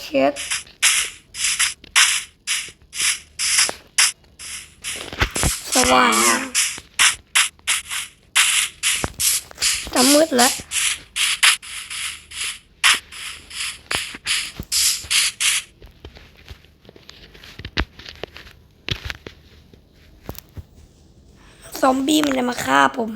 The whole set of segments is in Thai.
เช็ดสว่างจะมืดแล้วซอมบี้มันจะมาฆ่าผม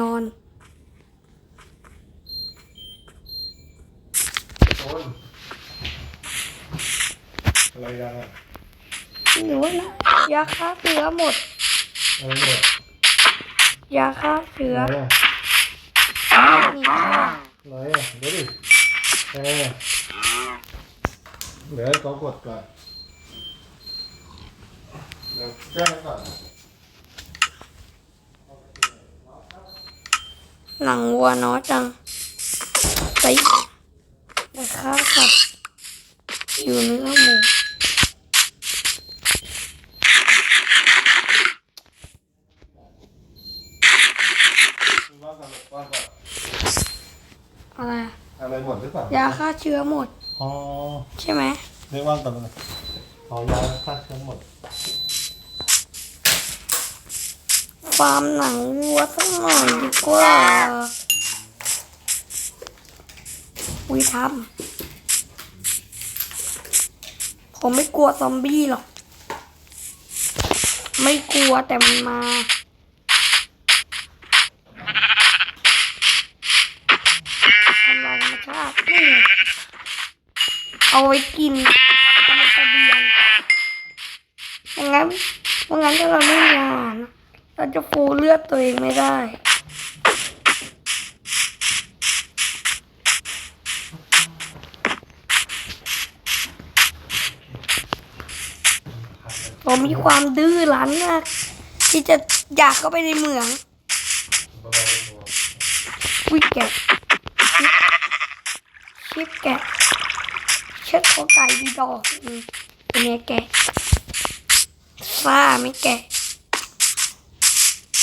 นอนคนอะไรยังอะหรือว่านะยาฆ่าเชื้อหมดอะไรหมดยาฆ่าเชื้ออะไรอะมีค่ะอะไรอะเดี๋ยวดิแอร์เหลือให้เขากดก่อนเดี๋ยวแจ้งไว้ก่อน หนังวัวน้อยจัง ไปแต่ฆ่าสัตว์อยู่เนื้อหมูว่ากันว่าก่อนอะไรอะอะไรหมดหรือเปล่ายาฆ่าเชื้อหมด อ๋อ ใช่ไหมเรียกว่างกันเลยอ๋อยาฆ่าเชื้อหมด ฟาร์มหนังวัวสักหน่อยดีกว่าวิทำผมไม่กลัวซอมบี้หรอก ไม่กลัวแต่มันมาทำลายธรรมชาติเอาไว้กินทำเป็นเสบียงงั้นงั้นถ้าเราไม่มีอาหาร เราจะฟูเลือดตัวเองไม่ได้ผมมีความดื้อรั้นมากที่จะอยากเข้าไปในเมืองวิแกะชิปแกะเช็ดขอไก่ดีดอกเป็นไงแกะซ่าไม่แกะ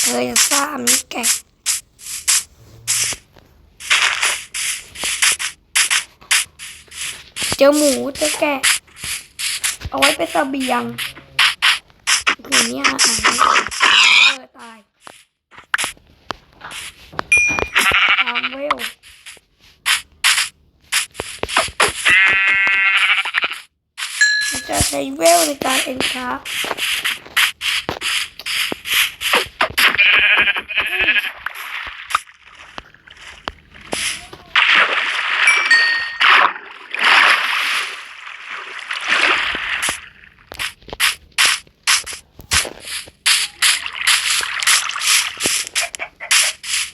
เธอจะซ่าม่แกะเจอหมูเจอแกะ เอาไว้เป็นเสบียงคืนนี้อาหารเออตายทำเวลจะใช้เวลในการเอ็นครา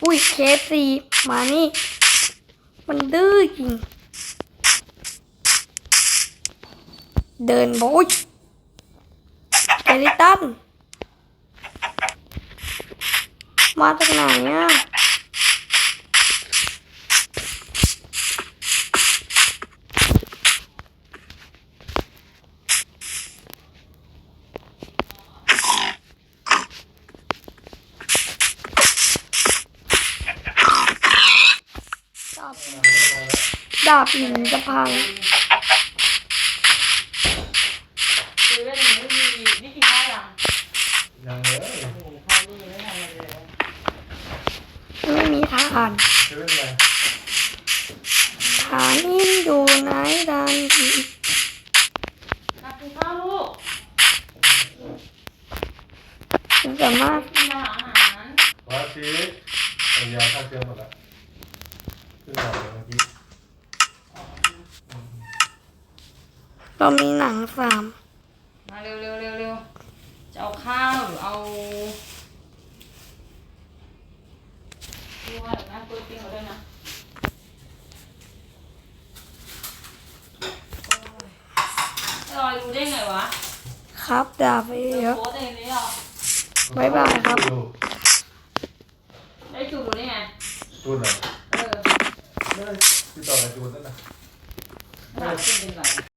อุ้ยเคฟซีมานี่ มันดื้อจริง เดินโบยเกลิตันมาจากไหนอะ บ ดาบหินจะพังซื้อได้หนึ่งไม่มีนี่กินข้าวยังยังเลยโอ้โหข้าวนี่ยังไม่ทำอะไรเลยไม่มีทหารซื้ออะไรฐานอินอยู่ไหนดันทีมากินข้าวลูกฉันสามารถกินอาหารว่าชีเอายาฆ่าเชื้อหมดแล้ว ขึ้นมาเลยเมื่อกี้เรามีหนังสามมาเร็วเร็วเร็วเร็วจะเอาข้าวหรือเอาดูว่าเดี๋ยวนะเปิดปิ้งมาด้วยนะโอ้ยลอยรู้ได้ไงวะครับดาบไปเยอะ โพสเองเลยอะบ๊ายบายครับ ได้จูบรู้ได้ไงจูนเหรอเออไม่ได้ติดต่อ